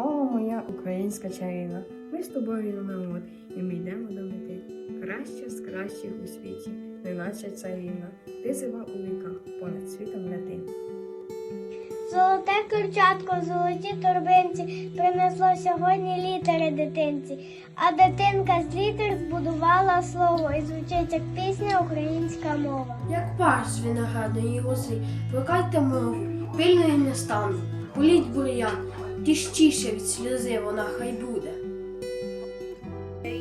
Мова моя українська чарівна. Ми з тобою на мод, і ми йдемо до мети. Краща з кращих у світі, неначе царівна. Ти жива у віках, понад світом лети. Золоте курчатко в золотій торбинці принесло сьогодні літери дитинці, а дитинка з літер збудувала слово і звучить як пісня українська мова. Як паш виноградної лози, плакайте мову, пильною не стану, політь бур'ян, тіщіше від сльози вона хай буде.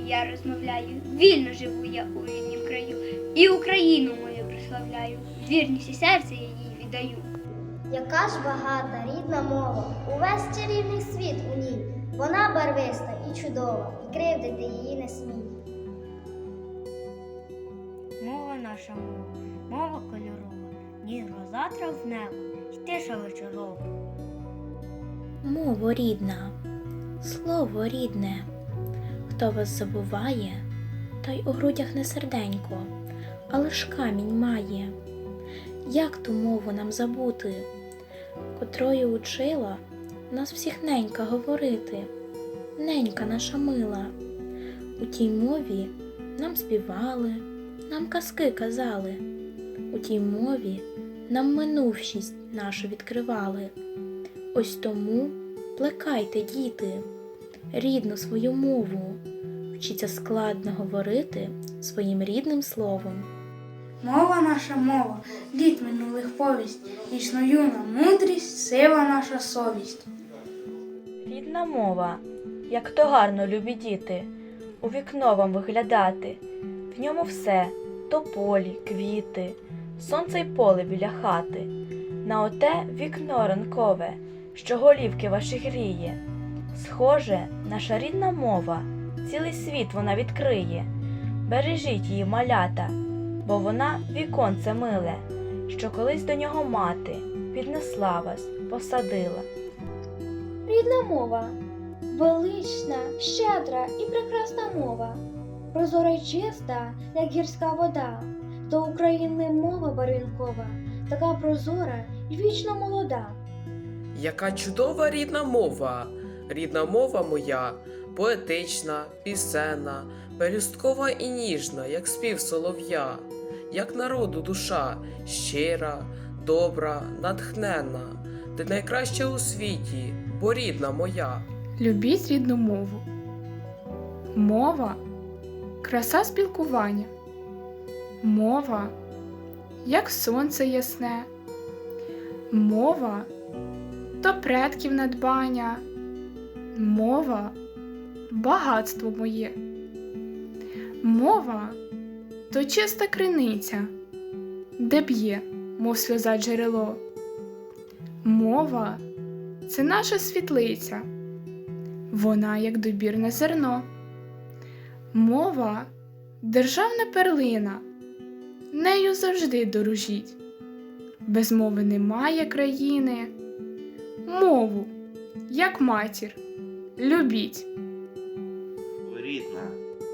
Я розмовляю, вільно живу я у ріднім краю, і Україну мою прославляю, вірність і серце я їй віддаю. Яка ж багата рідна мова, увесь чарівний світ у ній. Вона барвиста і чудова, і кривдити її не смій. Мова наша мова, мова кольорова, ні гроза трав небо, й тиша вечорова. Мова рідна, слово рідне. Хто вас забуває, той у грудях не серденько, а лиш камінь має. Як ту мову нам забути, котрою учила нас всіх ненька говорити, ненька наша мила. У тій мові нам співали, нам казки казали, у тій мові нам минувшість нашу відкривали. Ось тому плекайте, діти, рідну свою мову, вчіться складно говорити своїм рідним словом. Мова наша мова, літ минулих повість, вічно юна мудрість, сила наша совість. Рідна мова, як то гарно, любі діти, у вікно вам виглядати, в ньому все то полі, квіти, сонце й поле біля хати, на оте вікно ранкове, що голівки ваші гріє. Схоже, наша рідна мова, цілий світ вона відкриє. Бережіть її, малята, бо вона віконце миле, що колись до нього мати піднесла вас, посадила. Рідна мова, велична, щедра і прекрасна мова, прозора й чиста, як гірська вода, до України мова барвінкова, така прозора і вічно молода. Яка чудова рідна мова, рідна мова моя, поетична, пісенна, пелюсткова і ніжна, як спів солов'я, як народу душа, щира, добра, натхненна, ти найкраща у світі, бо рідна моя. Любіть рідну мову. Мова краса спілкування. Мова як сонце ясне. Мова то предків надбання. Мова багатство моє. Мова то чиста криниця, де б'є, мов сльоза джерело. Мова це наша світлиця. Вона як добірне зерно. Мова державна перлина. Нею завжди дорожіть. Без мови немає країни. Мову, як матір, любіть. Рідна,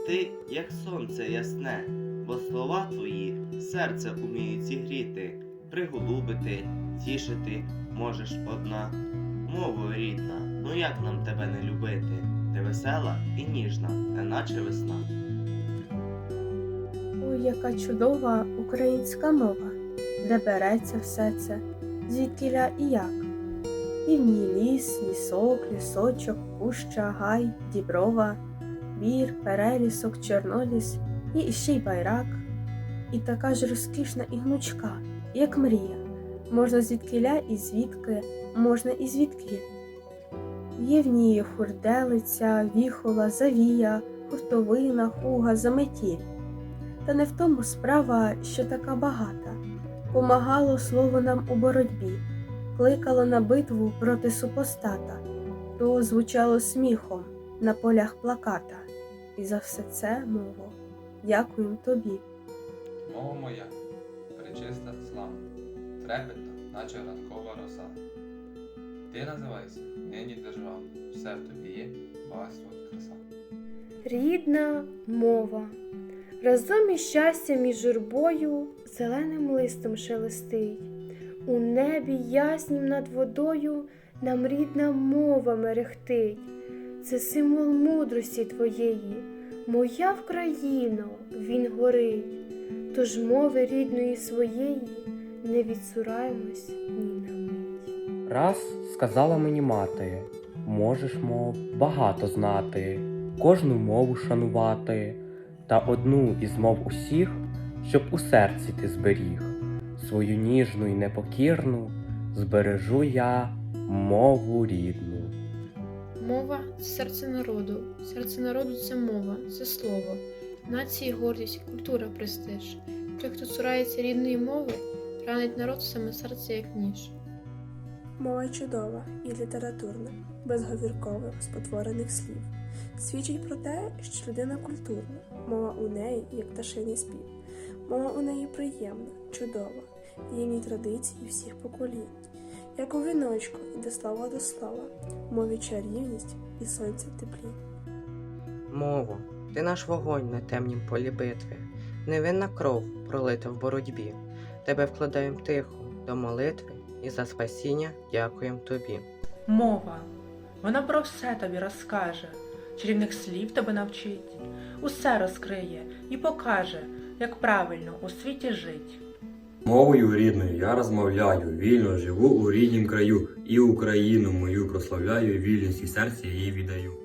ти як сонце ясне, бо слова твої серце уміють зігріти, приголубити, тішити можеш одна. Мовою рідна, ну як нам тебе не любити? Ти весела і ніжна, неначе весна. Ой, яка чудова українська мова, де береться все це, звідкіля і як. І в ній ліс, лісок, лісочок, пуща, гай, діброва, бір, перелісок, чорноліс і ще й байрак. І така ж розкішна і гнучка, як мрія. Можна звідкіля і звідки, можна і звідки. Є в ній хурделиця, віхола, завія, хуртовина, хуга, заметіль. Та не в тому справа, що така багата. Помагало слово нам у боротьбі, кликало на битву проти супостата, то звучало сміхом на полях плаката. І за все це, мово, дякуємо тобі. Мова моя, пречиста славна, трепетна, наче ранкова роса. Ти називайся нині державна, все в тобі є, багатство і краса. Рідна мова. Разом із щастям і журбою зеленим листом шелестить. У небі яснім над водою нам рідна мова мерехтить. Це символ мудрості твоєї. Моя Вкраїно, він горить. Тож мови рідної своєї не відсураємось ні на мить. Раз сказала мені мати, можеш, мов, багато знати, кожну мову шанувати, та одну із мов усіх, щоб у серці ти зберіг. Свою ніжну й непокірну збережу я мову рідну. Мова це серце народу. Серце народу це мова, це слово. Нації гордість, культура престиж. Той, хто цурається рідної мови, ранить народ в саме серце як ніж. Мова чудова і літературна, без говіркових спотворених слів. Свідчить про те, що людина культурна, мова у неї, як пташиний спів. Мова у неї приємна, чудова, ній традиції всіх поколінь. Як у віночку іде слава до слова, мові чарівність і сонця теплі. Мово, ти наш вогонь на темнім полі битви, невинна кров пролита в боротьбі. Тебе вкладаєм тихо до молитви і за спасіння дякуєм тобі. Мова. Вона про все тобі розкаже, чарівних слів тебе навчить, усе розкриє і покаже, як правильно у світі жить. Мовою рідною я розмовляю, вільно живу у ріднім краю, і Україну мою прославляю, вільність і серце її віддаю.